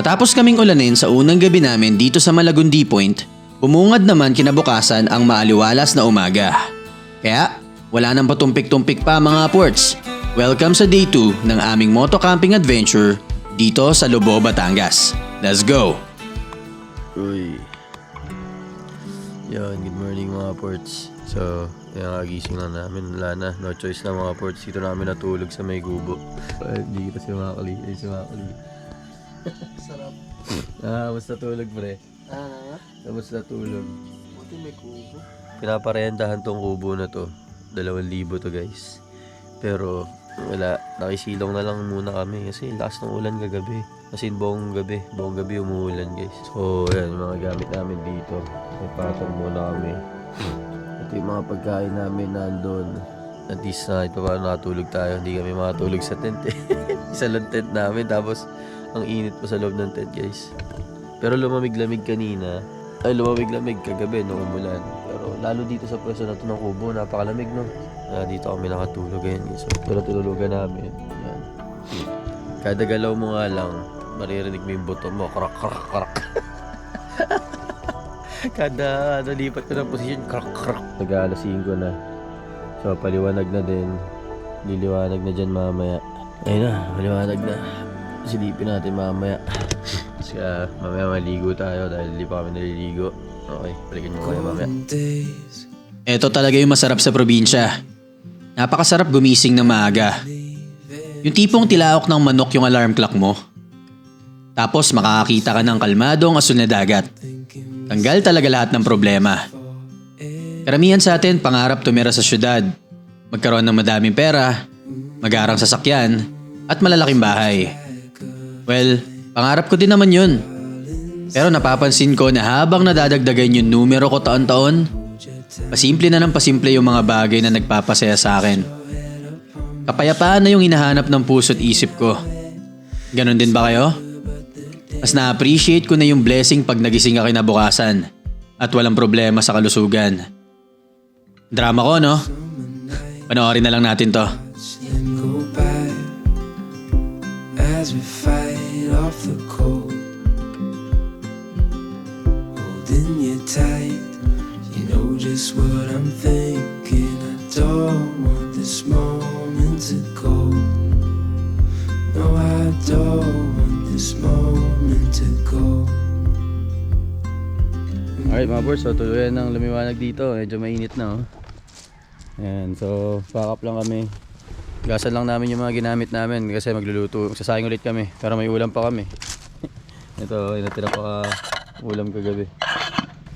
Matapos kaming ulanin sa unang gabi namin dito sa Malagundi Point, bumungad naman kinabukasan ang maaliwalas na umaga. Kaya, wala nang patumpik-tumpik pa mga ports. Welcome sa day 2 ng aming moto camping adventure dito sa Lobo, Batangas. Let's go! Uy. Yan, good morning mga ports. So, yan kagising lang namin. Wala na, no choice na mga ports. Dito namin natulog sa may gubo. Hindi kita si Makali. Ay, si Makali. Sarap. Ah, basta tulog pre. Ah, Tapos natulog. buti may kubo. Pinaparendahan tong kubo na to. Dalawang libo to guys. Pero, wala. Nakisilong na lang muna kami. Kasi lakas ng ulan kagabi. Kasi buong gabi. Buong gabi umuulan guys. So, yan. Yung mga gamit namin dito. May patong muna kami. Ito yung mga pagkain namin nandun. At least na ito pa nakatulog tayo. Hindi kami makatulog sa tent eh. Isa lang tent namin. Tapos, ang init pa sa loob ng tent guys. Pero lumamig-lamig kanina. Ay, lumamig-lamig kagabi nung umulan. Pero lalo dito sa pwesto na to ng kubo, napakalamig no. Ah, dito kami nakatulog ngayon. So, pero tinulugan namin. Yan. Kada galaw mo nga lang, maririnig mo yung buto mo. Krak, krak, krak. Kada nalipat ko ng posisyon, krak, krak. Nag-aalasin ko na. So, paliwanag na din. Liliwanag na dyan mamaya. Ayun na, paliwanag na. Silipin natin mamaya. Kasi ah, mamaya maligo tayo dahil hindi pa kami naliligo. Okay, balikan nyo kayo mamaya. Ito talaga yung masarap sa probinsya. Napakasarap gumising ng maaga. Yung tipong tilaok ng manok yung alarm clock mo. Tapos makakakita ka ng kalmadong asul na dagat. Tanggal talaga lahat ng problema. Karamihan sa atin pangarap tumira sa syudad. Magkaroon ng madaming pera, magarang sasakyan, at malalaking bahay. Well, pangarap ko din naman yun. Pero napapansin ko na habang nadadagdagan yung numero ko taon-taon, pasimple na ng pasimple yung mga bagay na nagpapasaya sa akin. Kapayapaan na yung hinahanap ng puso't isip ko. Ganon din ba kayo? Mas na-appreciate ko na yung blessing pag nagising ka kinabukasan at walang problema sa kalusugan. Drama ko, no? Panoorin na lang natin to. as we fight off the cold. Holding you tight, you know just what I'm thinking. I don't want this moment to go. No, I don't want this moment to go. Alright mga boys, so tuluyan ng lumiwanag dito. Medyo mainit na oh. Ayan, so pack up lang kami. Gasan lang namin yung mga ginamit namin kasi magluluto. Sasayang ulit kami, pero may ulam pa kami. Ito, yung natira pa ka ulam kagabi.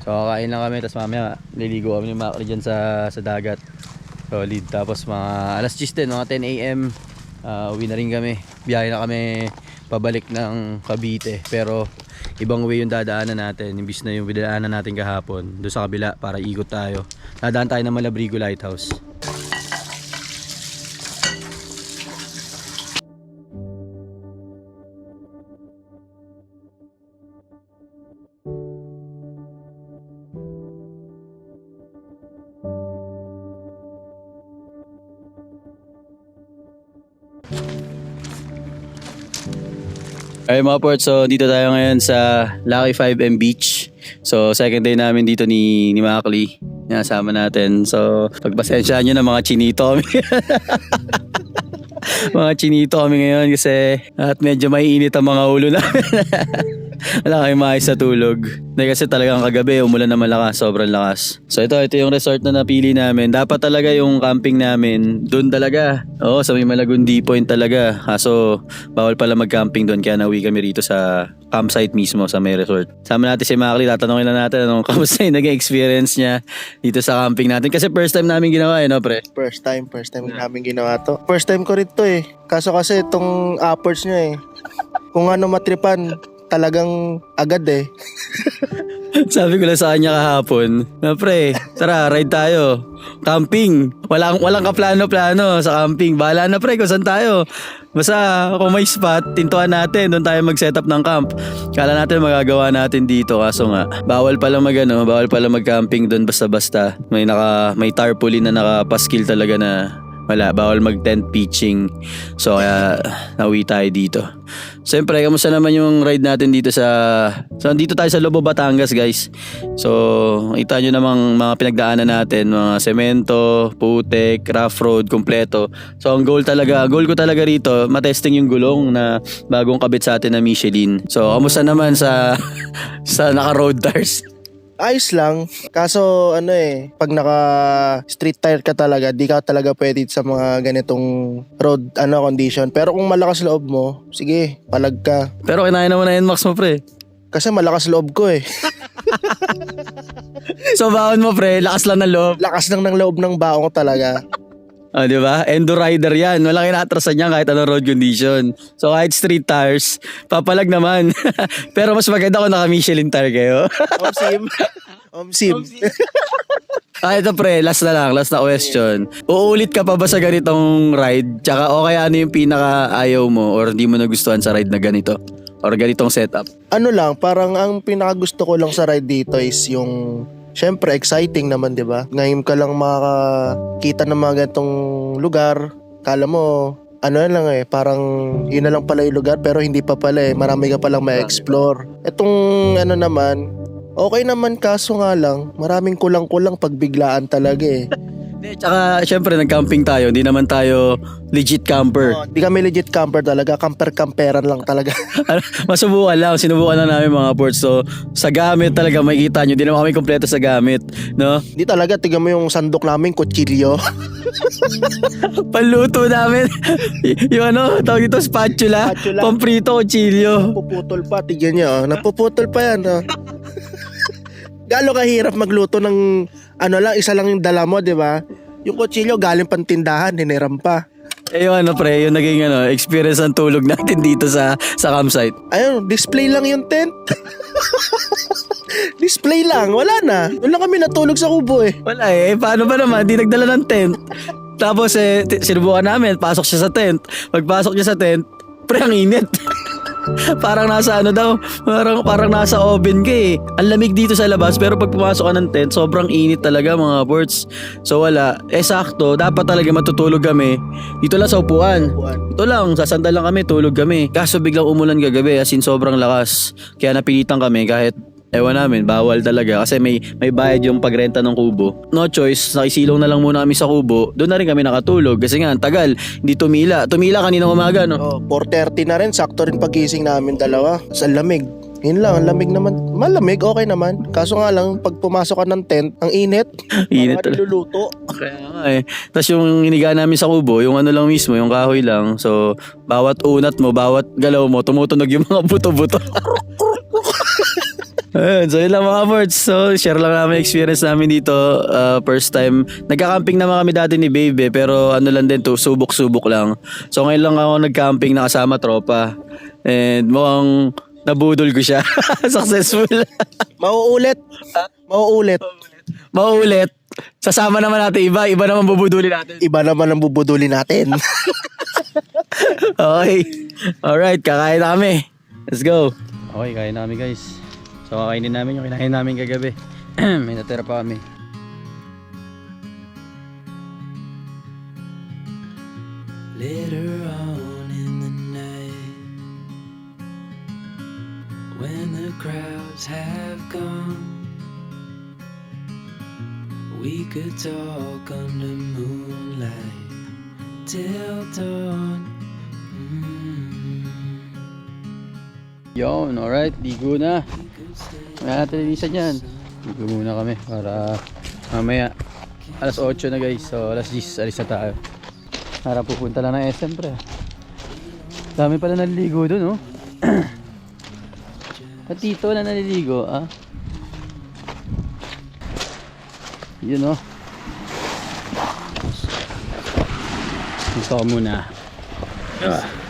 So kakain lang kami, tapos mamaya liligo kami ng makri dyan sa, sa dagat. Solid. Tapos mga alas 10 din, mga 10 a.m. Uh, uwi na rin kami. Biyahe na kami pabalik ng Cavite. Pero ibang way yung dadaanan natin. Imbis na yung dadaanan natin kahapon. Doon sa kabila para ikot tayo. Dadaan tayo ng Malabrigo Lighthouse. Ay mga port, so dito tayo ngayon sa Lucky 5M Beach. So second day namin dito ni, ni Makli. Nasama natin. So pagpasensyahan nyo na mga chinito mga chinito kami ngayon kasi at medyo maiinit ang mga ulo namin. Wala kayong maayos sa tulog. Dahil kasi talagang kagabi, umulan na malakas, sobrang lakas. So ito, ito yung resort na napili namin. Dapat talaga yung camping namin, doon talaga. Oo, sa may Malagundi Point talaga. Kaso, bawal pala mag-camping doon, kaya nauwi kami rito sa campsite mismo sa may resort. Sama natin si Makli, tatanungin na natin anong kamusta yung naging experience niya dito sa camping natin. Kasi first time namin ginawa eh, no pre? First time, first time namin ginawa to. First time ko rin to eh. Kaso kasi itong uppers nyo eh. Kung ano matripan, talagang agad eh. Sabi ko lang sa kanya kahapon, na pre, tara, ride tayo. Camping. Walang, walang kaplano-plano sa camping. Bahala na pre kung saan tayo. Basta kung may spot, tintuan natin. Doon tayo mag-set up ng camp. Kala natin magagawa natin dito. Kaso nga, bawal pala mag ano, bawal pala mag-camping doon basta-basta. May, naka, may tarpaulin na nakapaskil talaga na wala, bawal mag-tent pitching. So kaya nauwi tayo dito. Siyempre, kamusta naman yung ride natin dito sa... So, dito tayo sa Lobo, Batangas, guys. So, kita nyo namang mga pinagdaanan natin, mga semento, putek, rough road, kompleto. So, ang goal talaga, goal ko talaga rito, matesting yung gulong na bagong kabit sa atin na Michelin. So, kamusta naman sa sa naka-road tires? Ayos lang. Kaso ano eh, pag naka street tire ka talaga, di ka talaga pwede sa mga ganitong road ano condition. Pero kung malakas loob mo, sige, palag ka. Pero kinain naman na NMAX mo, pre. Kasi malakas loob ko eh. So, baon mo, pre. Lakas lang ng loob. Lakas lang ng loob ng baong ko talaga. Ah, di ba? Endo rider yan. Walang inatrasan niyan kahit anong road condition. So kahit street tires, papalag naman. Pero mas maganda kung naka Michelin tire kayo. Omsim. Omsim. ah, ito pre, last na lang, last na question. Uulit ka pa ba sa ganitong ride? Tsaka o kaya ano yung pinaka ayaw mo or hindi mo nagustuhan sa ride na ganito? Or ganitong setup? ano lang, parang ang pinakagusto ko lang sa ride dito is yung Siyempre, exciting naman, di ba? Ngayon ka lang makakita ng mga ganitong lugar. Kala mo, ano na lang eh, parang yun na lang pala yung lugar pero hindi pa pala eh. Marami ka palang ma-explore. Itong ano naman, okay naman kaso nga lang, maraming kulang-kulang pagbiglaan talaga eh. Hindi, tsaka syempre nag-camping tayo, hindi naman tayo legit camper. Oh, di kami legit camper talaga, camper-camperan lang talaga. Ano, Masubukan lang, sinubukan na namin mga ports. So, sa gamit talaga, makikita nyo, di naman kami kompleto sa gamit. No? Di talaga, tignan mo yung sandok namin, kutsilyo. Panluto namin. y- yung ano, tawag dito, spatula. Spatula. Pamprito, chilio. Napuputol pa, tigyan niyo. Oh. Napuputol pa yan. Oh. Galo kahirap magluto ng ano lang, isa lang yung dala mo, di ba? Yung kutsilyo galing pang tindahan, hiniram pa. Eh yung ano pre, yung naging ano, experience ng tulog natin dito sa sa campsite. Ayun, display lang yung tent. display lang, wala na. Doon lang kami natulog sa kubo eh. Wala eh, paano ba naman, di nagdala ng tent. Tapos eh, t- sinubukan namin, pasok siya sa tent. Pagpasok niya sa tent, pre, ang init. parang nasa ano daw, parang, parang nasa oven ka eh. Ang lamig dito sa labas, pero pag pumasok ka ng tent, sobrang init talaga mga birds. So wala, eh sakto, dapat talaga matutulog kami. Dito lang sa upuan. Ito lang, sasandal lang kami, tulog kami. Kaso biglang umulan kagabi, as in sobrang lakas. Kaya napilitan kami kahit Ewan namin, bawal talaga kasi may may bayad yung pagrenta ng kubo. No choice, nakisilong na lang muna kami sa kubo. Doon na rin kami nakatulog kasi nga ang tagal, hindi tumila. Tumila kaninang umaga no. Oh, 4.30 na rin, sakto rin pagising namin dalawa. Sa lamig. Yun lang, ang lamig naman. Malamig, okay naman. Kaso nga lang, pag pumasok ka ng tent, ang init. Init talaga. niluluto. Kaya nga eh. Tapos yung iniga namin sa kubo, yung ano lang mismo, yung kahoy lang. So, bawat unat mo, bawat galaw mo, tumutunog yung mga buto-buto. Ayun, so yun lang mga birds. So, share lang namin experience namin dito. Uh, first time. Nagka-camping naman kami dati ni Babe, pero ano lang din to, subok-subok lang. So, ngayon lang ako nag-camping nakasama tropa. And mukhang nabudol ko siya. Successful. Mauulit. Mauulit. Maulit. Sasama naman natin iba, iba naman bubudulin natin. Iba naman ang bubuduli natin. Okay. Alright, kakain na kami. Let's go. Okay, kain namin guys. So kakainin namin yung kinain namin kagabi. May natira pa kami. Later on in the night, when the crowds have gone, we could talk under moonlight till dawn. Mm. Yon, alright. Ligo na. Kaya natin linisan yan. Ligo muna kami para mamaya alas 8 na guys. So alas 10 alis na tayo. Para pupunta lang ng SM pre. Dami pala naliligo dun oh. At dito na naliligo ah. Yun oh. Ko muna. Ah.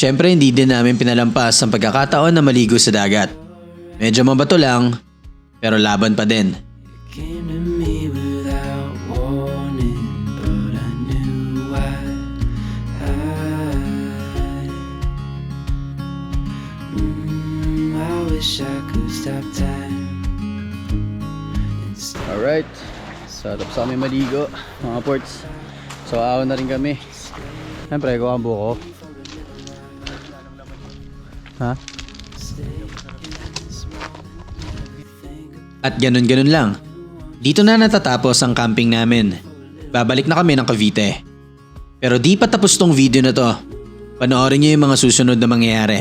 Siyempre hindi din namin pinalampas ang pagkakataon na maligo sa dagat. Medyo mabato lang, pero laban pa din. Alright, sarap sa amin maligo mga ports. So awan na rin kami. Siyempre, kuha ang buko. Ha? At ganun-ganun lang. Dito na natatapos ang camping namin. Babalik na kami ng Cavite. Pero di pa tapos tong video na to. Panoorin niyo yung mga susunod na mangyayari.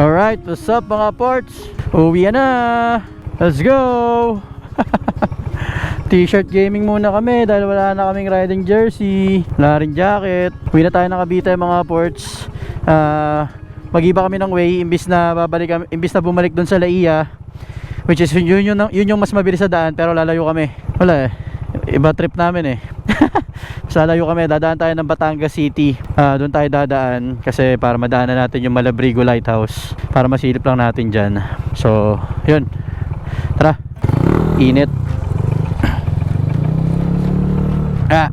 Alright, what's up mga ports? Uwi na! Let's go! T-shirt gaming muna kami dahil wala na kaming riding jersey, wala rin jacket. Uwi na tayo ng Cavite mga ports. Ah, mag-iba kami ng way imbis na babalik imbis na bumalik doon sa Laia. Which is yun, yun, yun, yun yung mas mabilis sa daan pero lalayo kami. Wala eh. Iba trip namin eh. Mas lalayo kami, dadaan tayo ng Batangas City. Ah, doon tayo dadaan kasi para madaanan natin yung Malabrigo Lighthouse para masilip lang natin dyan. So, yun. Tara. Init. Ah.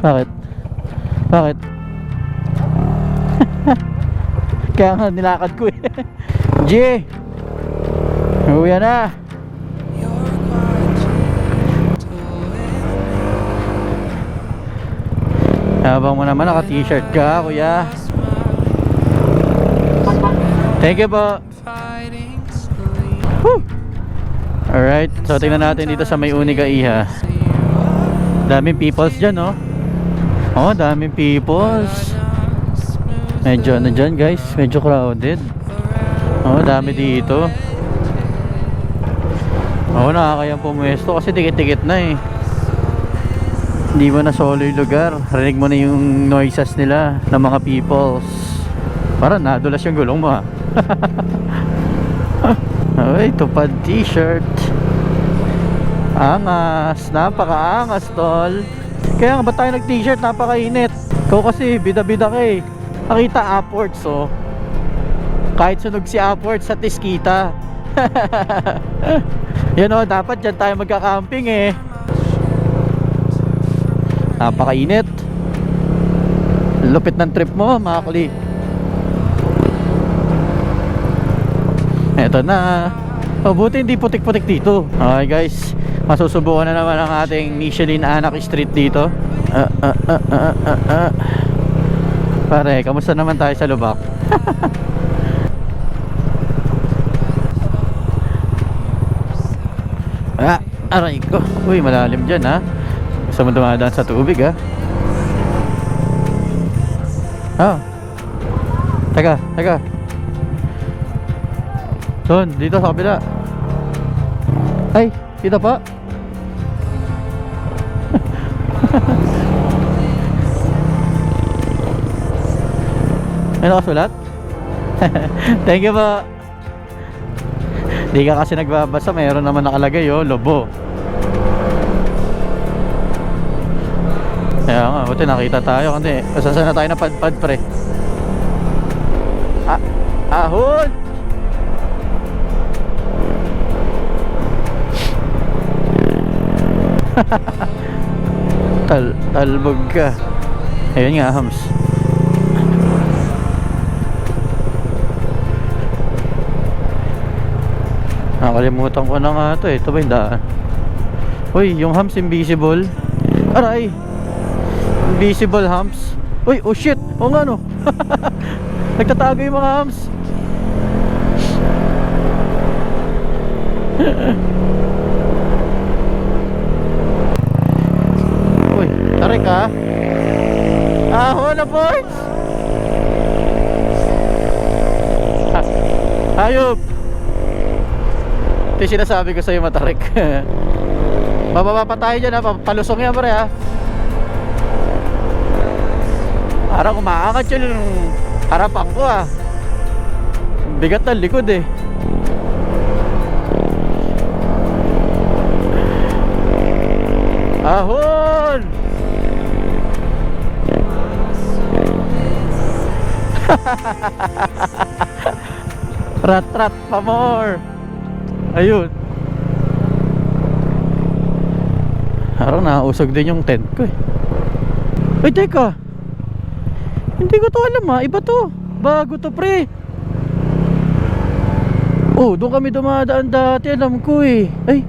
Bakit? Bakit? Kaya nga nilakad ko eh. G! Uwi na! Habang mo naman naka-t-shirt ka, kuya. Thank you po. Whew. Alright, so tingnan natin dito sa may Unica Iha. Daming peoples dyan, no? Oh, daming peoples. Medyo ano dyan, guys? Medyo crowded. Oh, dami dito. Oo, oh, nakakayang pumuesto kasi tikit-tikit na eh. Hindi mo na solo yung lugar. Rinig mo na yung noises nila ng mga peoples. Parang nadulas yung gulong mo ha. Ay, tupad t-shirt. Angas. Napaka-angas, tol. Kaya nga ba tayo nag-t-shirt? Napakainit. Ikaw kasi, bida-bida ka eh. Nakita upwards, oh. Kahit sunog si upwards, at least kita. Yan oh, dapat dyan tayo magka-camping eh. Napakainit. Lupit ng trip mo, mga kuli. Eto na. Oh, buti hindi putik-putik dito. Okay guys, masusubukan na naman ang ating Michelin Anak Street dito. Ah, ah, ah, ah, ah, ah. Pare, kamusta naman tayo sa lubak? ah, aray ko. Uy, malalim dyan ha. Gusto mo dumadaan sa tubig ha. Ah. Teka, teka. Doon, dito sa kabila. Ay, dito pa. May nakasulat? Thank you po. Di ka kasi nagbabasa, mayroon naman nakalagay oh, lobo. Kaya nga, buti nakita tayo kasi kasasa na tayo na padpad pre. Ah, ahon! Tal talbog ka. Ayun nga, hams. Nakalimutan ko na nga ito eh. Ito ba yung daan? Uy, yung hams invisible. Aray! Invisible hams. Uy, oh shit! O nga no. Nagtatago yung mga hams. Uy, tarik ka. Aho na boys! Ha, hayop! Ito yung sinasabi ko sa'yo matarik. Bababa pa tayo dyan ha, Pa- palusong yan pare ha. Parang umaangat yun yung harapan ko ah. Bigat ng likod eh. Ahon! rat rat pa more. Ayun. Parang nausog din yung tent ko eh. Uy, teka. Hindi ko to alam ha. Iba to. Bago to pre. Oh, doon kami dumadaan dati, alam ko eh. Ay.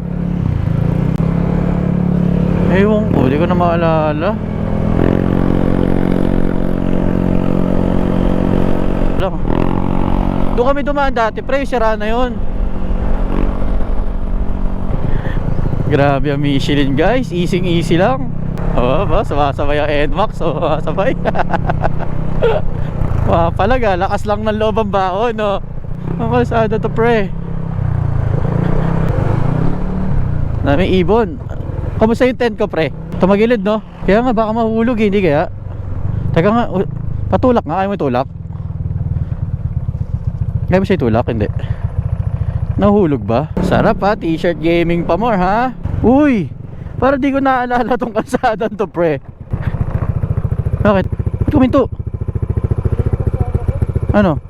Ewan ko, di ko na maalala. Lang. Doon kami dumaan dati, pre, sira na yun. Grabe ang Michelin guys, easy easy lang. Oo ba, sumasabay ang NMAX, sumasabay. Wow, palaga, lakas lang ng loob ang baon, no? Ang kalsada to, pre. Dami ibon. Kamusta yung tent ko, pre? Tumagilid, no? Kaya nga, baka mahulog, eh, hindi kaya? Teka nga, patulak nga, ayaw mo itulak? Kaya mo siya itulak? Hindi. Nahulog ba? Sarap ha, t-shirt gaming pa more ha? Uy! Para di ko naalala tong kalsadan to, pre. Bakit? Ba't kuminto? Ano?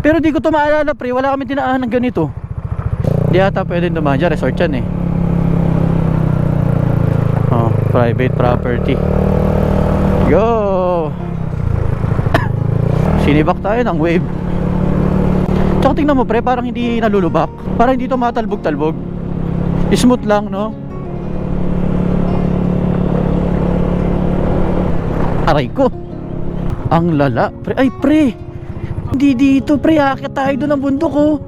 Pero di ko to maalala pre, wala kami tinaahan ng ganito. Di ata pwedeng dumaan dyan, resort yan eh. Oh, private property. Go! Sinibak tayo ng wave. Tsaka tingnan mo pre, parang hindi nalulubak. Parang hindi to matalbog-talbog. Smooth lang, no? Aray ko. Ang lala. Pre, ay pre. Hindi dito pre. Akit tayo doon ng bundok oh.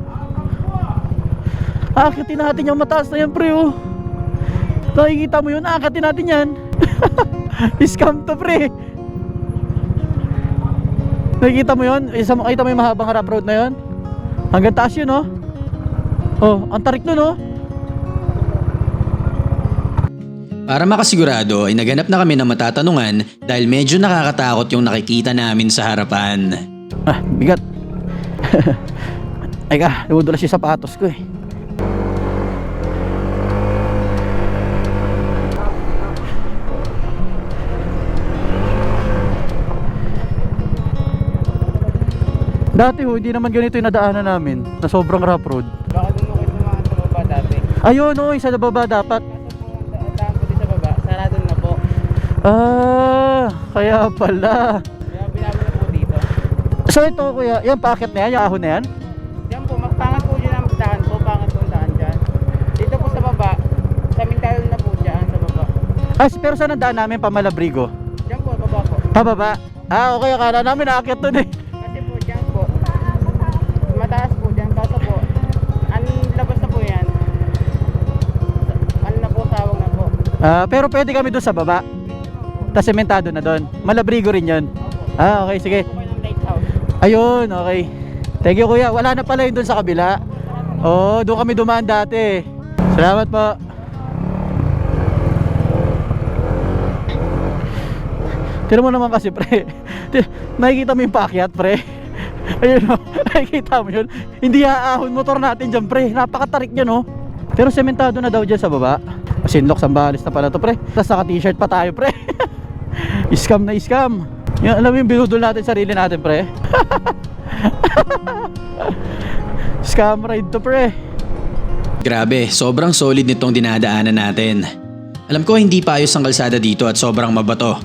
Akitin natin yung mataas na yan pre oh. Nakikita mo yun. Akitin natin yan. Scam to pre. Nakikita mo yun? Isa mo, kita mo yung mahabang harap road na yun? Hanggang taas yun oh. Oh, ang tarik nun oh. Para makasigurado ay naganap na kami ng matatanungan dahil medyo nakakatakot yung nakikita namin sa harapan. Ah, bigat. Ay ka, lumudulas yung sapatos ko eh. Dati ho, hindi naman ganito yung nadaanan namin na sobrang rough road. Baka dumukit ng mga sa baba dati. Ayun, oh, isa na baba dapat. Kaso po, ang daan ko din sa baba, sarado na po. Ah, kaya pala. Kaya binago na po dito. So ito kuya, yung packet na yan, yung ahon na yan? Diyan po, magpangat po dyan ang daan po, pangat po ang daan dyan. Dito po sa baba, sa Mintalo na po dyan, sa baba. Ah, pero saan ang daan namin pamalabrigo? Diyan po, baba po. Pababa? Ah, okay, akala namin nakakit dun eh. Ah, pero pwede kami doon sa baba. Tapos sementado na doon. Malabrigo rin yun. Ah, okay, sige. Ayun, okay. Thank you kuya. Wala na pala yun doon sa kabila. Oh, doon kami dumaan dati. Salamat po. Tira mo naman kasi pre. Nakikita mo yung pakyat pre. Ayun o, nakikita mo yun. Hindi aahon motor natin dyan pre. Napakatarik niya no. Pero sementado na daw dyan sa baba. Sinlok sambalis na pala to pre. Tapos naka t-shirt pa tayo pre. scam na scam. Yung, alam mo yung binudol natin sarili natin pre. Scam ride to pre. Grabe, sobrang solid nitong dinadaanan natin. Alam ko hindi pa ayos ang kalsada dito at sobrang mabato.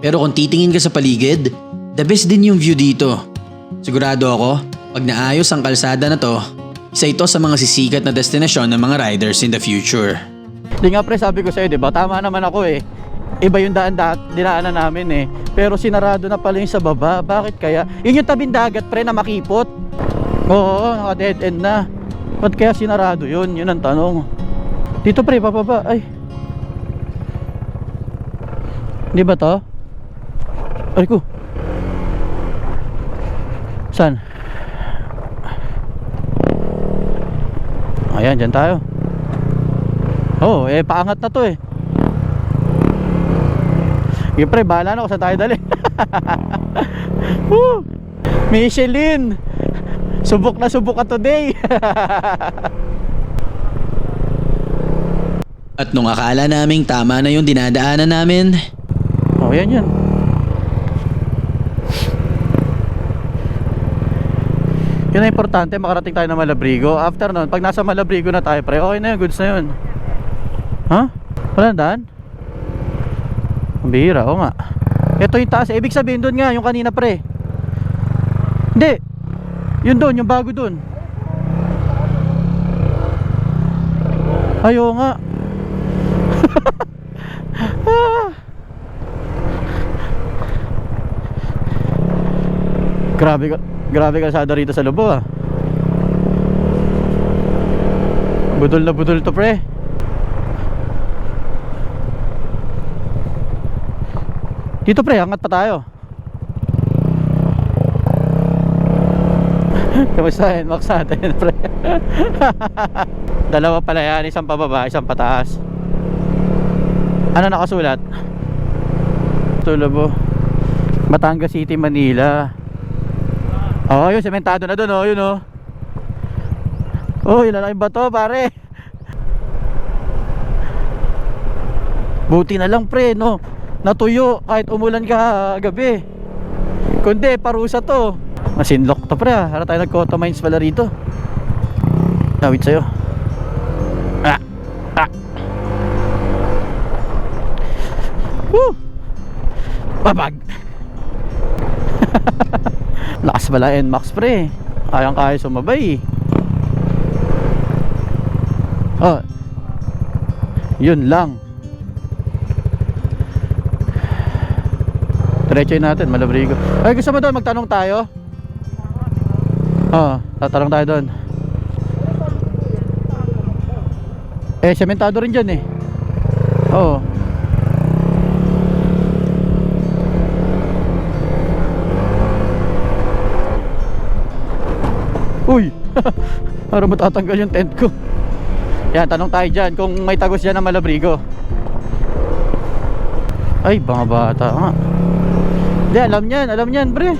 Pero kung titingin ka sa paligid, the best din yung view dito. Sigurado ako, pag naayos ang kalsada na to, isa ito sa mga sisikat na destinasyon ng mga riders in the future. Di nga pre sabi ko sa'yo, di ba? Tama naman ako eh. Iba yung daan da dinaanan namin eh. Pero sinarado na pala yung sa baba. Bakit kaya? Yun yung tabing dagat pre na makipot. Oo, naka dead end na. Ba't kaya sinarado yun? Yun ang tanong. Dito pre, papaba. Ay. Di ba to? Ay ko. Saan? Ayan, dyan tayo. Oh, eh paangat na to eh. Sige pre, bahala na kung saan tayo dali. Woo! Michelin! Subok na subok ka today. At nung akala naming tama na yung dinadaanan namin, oh, yan yan. Yun ang importante, makarating tayo ng Malabrigo. After nun, pag nasa Malabrigo na tayo, pre, okay na yun, goods na yun. Ha? Wala na daan? Ang bihira, oo nga. Ito yung taas. Ibig sabihin doon nga, yung kanina pre. Hindi. Yun doon, yung bago doon. Ayo nga. Ah. grabe ka, grabe kalsada rito sa Lubo ah. Budol na budol to pre. Dito pre, angat pa tayo. Kamusta yun? Max natin pre. Dalawa pala yan, isang pababa, isang pataas. Ano nakasulat? Tulobo. Batangas City, Manila. Oh, yun, sementado na doon, oh, yun, oh. Oh, yun na bato, pare. Buti na lang, pre, no. Natuyo kahit umulan ka gabi. Kundi, parusa to. Masinlok to, pre, ah. Harap tayo nag-cotto mines pala rito. Nawit sa'yo. Ah, ah. Woo! Babag! Lakas pala NMAX pre. Kayang kaya sumabay. Oh Yun lang. Diretsoy natin Malabrigo. Ay gusto mo doon magtanong tayo? Oh tatanong tayo doon. Eh sementado rin dyan eh. Oo. Uy! Para matatanggal yung tent ko. Yan, tanong tayo dyan kung may tagos dyan ng Malabrigo. Ay, mga bata nga. Hindi, alam niyan, alam niyan, pre.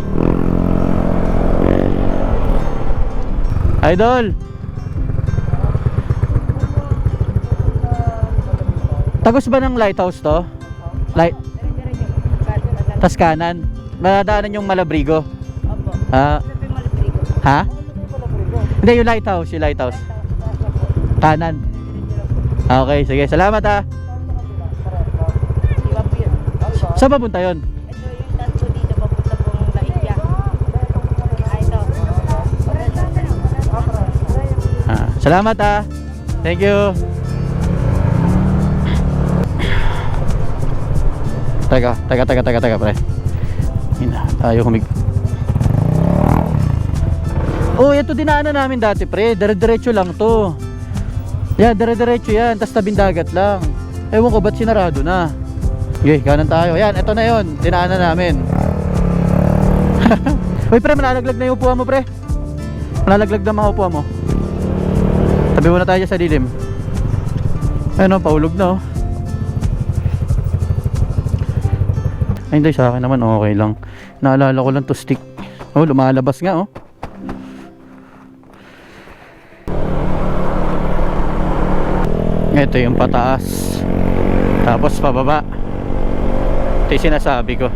Idol! Tagos ba ng lighthouse to? Light? Tas kanan? Madadaanan yung Malabrigo? Opo. Ah, ha? Hindi, yung lighthouse, yung lighthouse. Kanan. Ah, Okay, sige. Salamat yun. Saan papunta yun? Ah. Ah, salamat ha. Thank you. Teka, teka, teka, teka, teka, pre. Tayo humig. Oh, ito dinaanan namin dati, pre. Dire-diretso lang to. Yan, dire-diretso yan. Tapos tabing dagat lang. Ewan ko ba't sinarado na. Okay, kanan tayo. Yan, ito na yon. Dinaanan namin. Uy, pre, malalaglag na yung upuan mo, pre. Malalaglag na mga upuan mo. Tabi muna tayo sa dilim. Ayun, oh, paulog na, oh. Ay, hindi, sa akin naman okay lang. Naalala ko lang to stick. Oh, lumalabas nga, oh. Ito yung pataas. Tapos pababa. Ito yung sinasabi ko.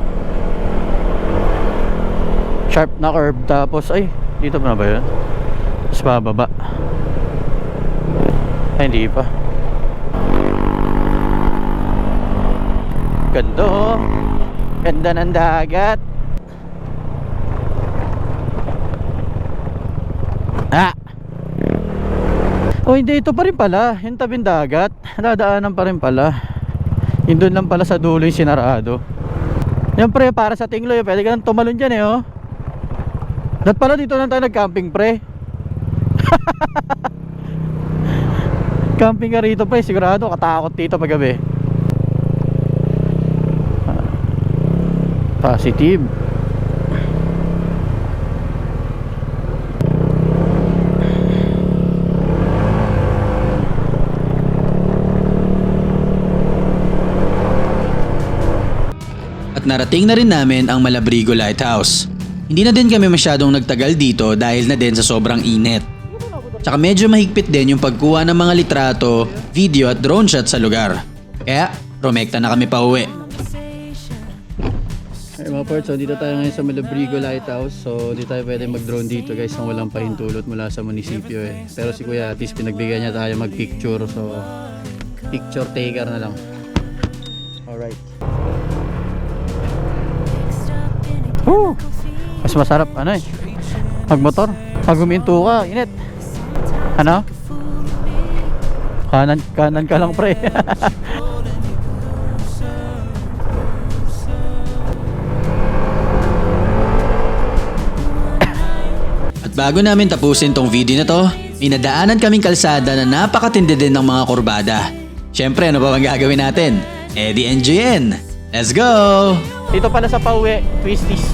Sharp na curve. Tapos, ay, dito pa na ba yun? Tapos pababa. Ay, hindi pa. Ganda, oh. Ganda ng dagat. Ah! Oh, hindi ito pa rin pala. Yung tabing dagat. Dadaanan pa rin pala. Yung doon lang pala sa dulo yung sinarado. Yan pre, para sa tinglo yun. Pwede ka nang tumalon dyan eh, oh. Dat pala dito lang tayo nag-camping pre. Camping ka rito pre, sigurado katakot dito pag gabi. Positive. At narating na rin namin ang Malabrigo Lighthouse. Hindi na din kami masyadong nagtagal dito dahil na din sa sobrang init. Tsaka medyo mahigpit din yung pagkuha ng mga litrato, video at drone shot sa lugar. Kaya, rumekta na kami pa uwi. Hey mga parts, so dito tayo ngayon sa Malabrigo Lighthouse. So di tayo pwede mag-drone dito guys nang walang pahintulot mula sa munisipyo eh. Pero si Kuya at least pinagbigyan niya tayo mag-picture. So picture taker na lang. Alright. Woo! Mas masarap ano eh. Magmotor. Pag huminto ka, init. Ano? Kanan, kanan ka lang pre. At bago namin tapusin tong video na to, may nadaanan kaming kalsada na napakatindi din ng mga kurbada. Siyempre, ano pa bang gagawin natin? Eh di enjoyin! Let's go! Dito pala sa pauwi, twisties.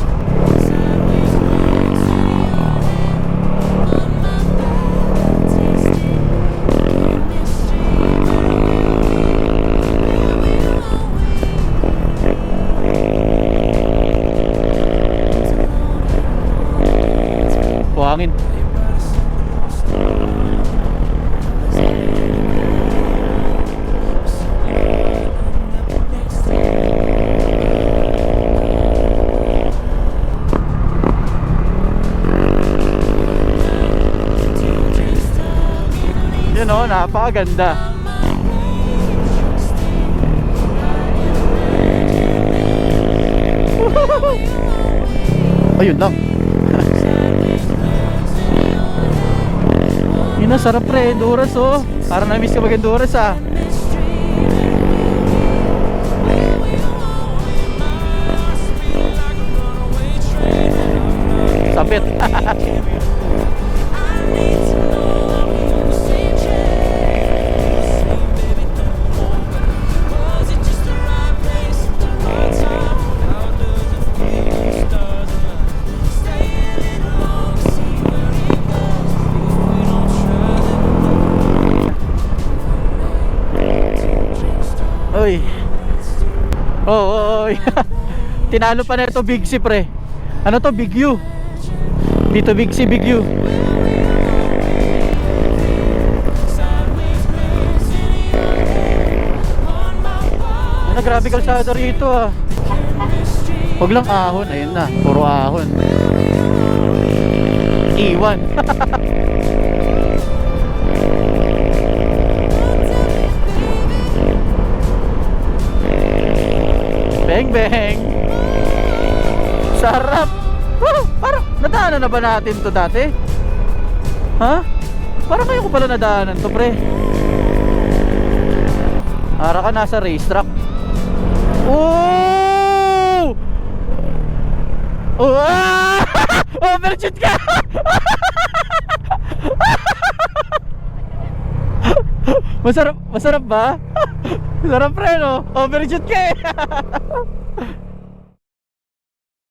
Buhangin. Yun o, napakaganda. Ayun lang. Na, sarap pre, Honduras oh. Parang na-miss ka mag Honduras ah. Sapit. Tinalo pa na ito Big C pre. Ano to Big U? Dito Big C Big U. Ano grabe kalsada rito ah. Huwag lang ahon, ayun na, puro ahon. Iwan. Bang bang. Sarap. Woo! Parang nadaanan na ba natin to dati? Ha? Parang kayo ko pala nadaanan to pre. Para ka nasa racetrack. Oh! Oh! Ah! Overshoot ka! masarap, masarap ba? masarap pre no? Overshoot ka eh!